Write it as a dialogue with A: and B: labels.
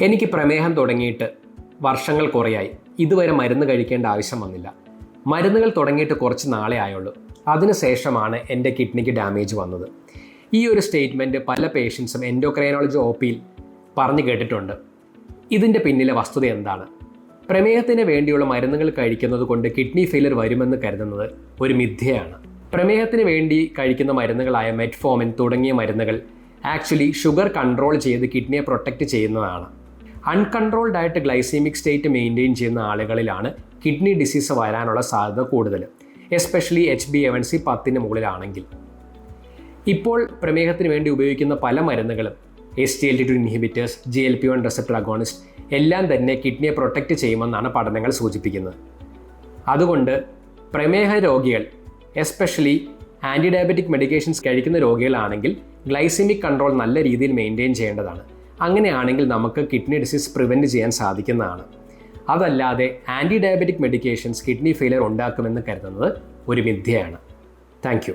A: എനിക്ക് പ്രമേഹം തുടങ്ങിയിട്ട് വർഷങ്ങൾ കുറയായി. ഇതുവരെ മരുന്ന് കഴിക്കേണ്ട ആവശ്യം വന്നില്ല. മരുന്നുകൾ തുടങ്ങിയിട്ട് കുറച്ച് നാളെ ആയുള്ളൂ. അതിനുശേഷമാണ് എന്റെ കിഡ്നിക്ക് ഡാമേജ് വന്നത്. ഈ ഒരു സ്റ്റേറ്റ്മെന്റ് പല പേഷ്യൻസും എൻഡോക്രൈനോളജി ഒ പിയിൽ പറഞ്ഞു കേട്ടിട്ടുണ്ട്. ഇതിന്റെ പിന്നിലെ വസ്തുത എന്താണ്? പ്രമേഹത്തിന് വേണ്ടിയുള്ള മരുന്നുകൾ കഴിക്കുന്നത് കൊണ്ട് കിഡ്നി ഫെയിലർ വരുമെന്ന് കരുതുന്നത് ഒരു മിഥ്യയാണ്. പ്രമേഹത്തിന് വേണ്ടി കഴിക്കുന്ന മരുന്നുകളായ മെറ്റ്ഫോമിൻ തുടങ്ങിയ മരുന്നുകൾ ആക്ച്വലി ഷുഗർ കൺട്രോൾ ചെയ്ത് കിഡ്നിയെ പ്രൊട്ടക്റ്റ് ചെയ്യുന്നതാണ്. അൺകൺട്രോൾഡ് ആയിട്ട് ഗ്ലൈസീമിക് സ്റ്റേറ്റ് മെയിന്റെയിൻ ചെയ്യുന്ന ആളുകളിലാണ് കിഡ്നി ഡിസീസ് വരാനുള്ള സാധ്യത കൂടുതൽ especially H B A one C പത്തിന് മുകളിലാണെങ്കിൽ. ഇപ്പോൾ പ്രമേഹത്തിന് വേണ്ടി ഉപയോഗിക്കുന്ന പല മരുന്നുകളും S T L T two inhibitors G L P one receptor agonist എല്ലാം തന്നെ കിഡ്നിയെ പ്രൊട്ടക്റ്റ് ചെയ്യുമെന്നാണ് പഠനങ്ങൾ സൂചിപ്പിക്കുന്നത്. അതുകൊണ്ട് പ്രമേഹ രോഗികൾ എസ്പെഷ്യലി ആന്റി ഡയബറ്റിക് മെഡിക്കേഷൻസ് കഴിക്കുന്ന രോഗികളാണെങ്കിൽ ഗ്ലൈസിമിക് കൺട്രോൾ നല്ല രീതിയിൽ മെയിന്റെയിൻ ചെയ്യേണ്ടതാണ്. അങ്ങനെയാണെങ്കിൽ നമുക്ക് കിഡ്നി ഡിസീസ് പ്രിവെന്റ് ചെയ്യാൻ സാധിക്കുന്നതാണ്. അതല്ലാതെ anti diabetic medications kidney failure ഉണ്ടാക്കുമെന്ന് കരുതുന്നത് ഒരു മിഥ്യയാണ് താങ്ക്